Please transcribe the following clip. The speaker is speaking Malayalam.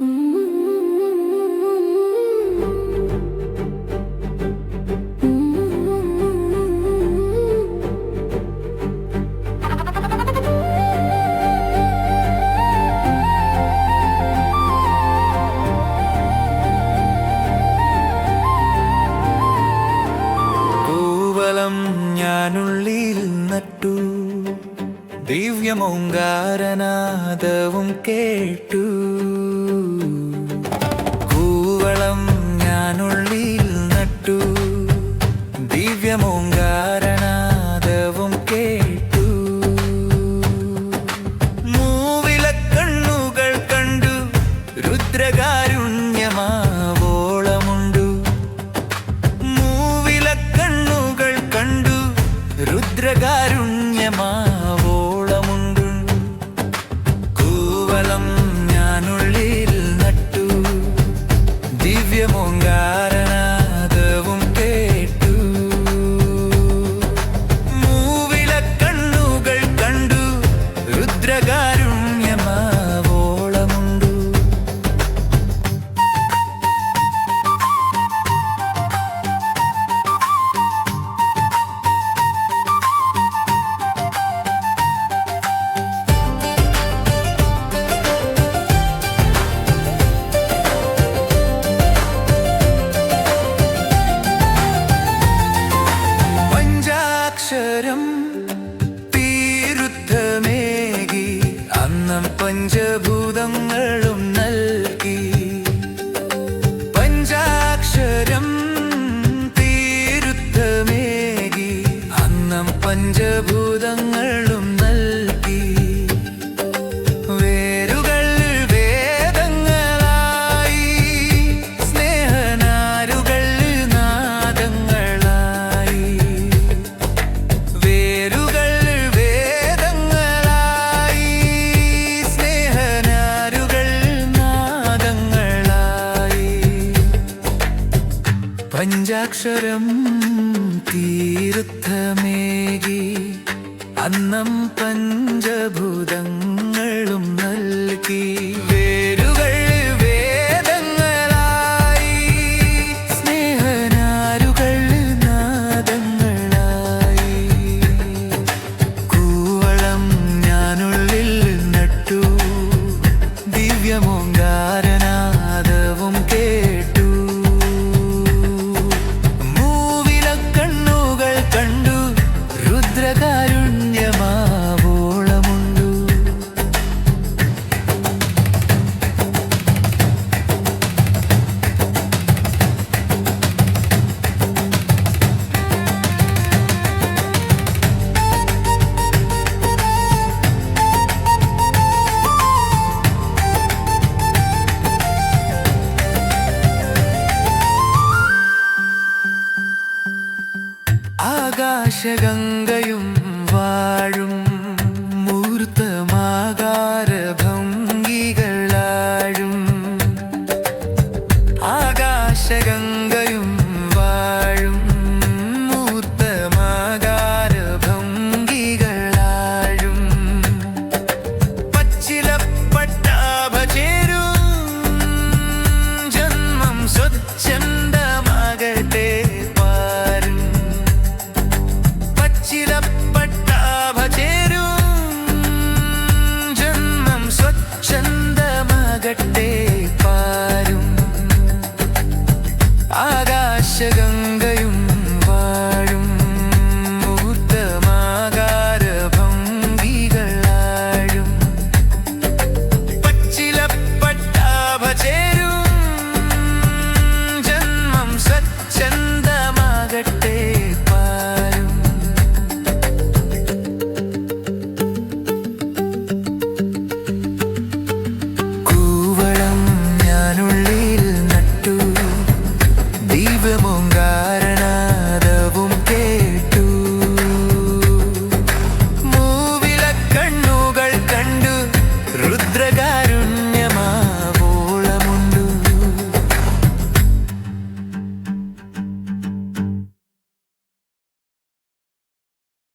Mm-hmm. ദിവ്യമോങ്കാരനാദവും കേട്ടു. കൂവളം ഞാനുള്ളിൽ നട്ടു. ദിവ്യമോങ്കാരനാദവും കേട്ടു. മൂവിലക്കണ്ണുകൾ കണ്ടു. രുദ്രകാരുണ്യമാവോളമുണ്ടു. മൂവിലക്കണ്ണുകൾ കണ്ടു. രുദ്രകാരുണ്യമാവോളമുണ്ടു അന്നം പഞ്ചാക്ഷരം തീർത്ഥമേകി അന്നം പഞ്ചഭൂതങ്ങളും ആകാശഗംഗയും വാഴും മൂർത്തമാകാരഭംഗികളാഴും. ആകാശഗംഗയും ಕಟ್ಟೇ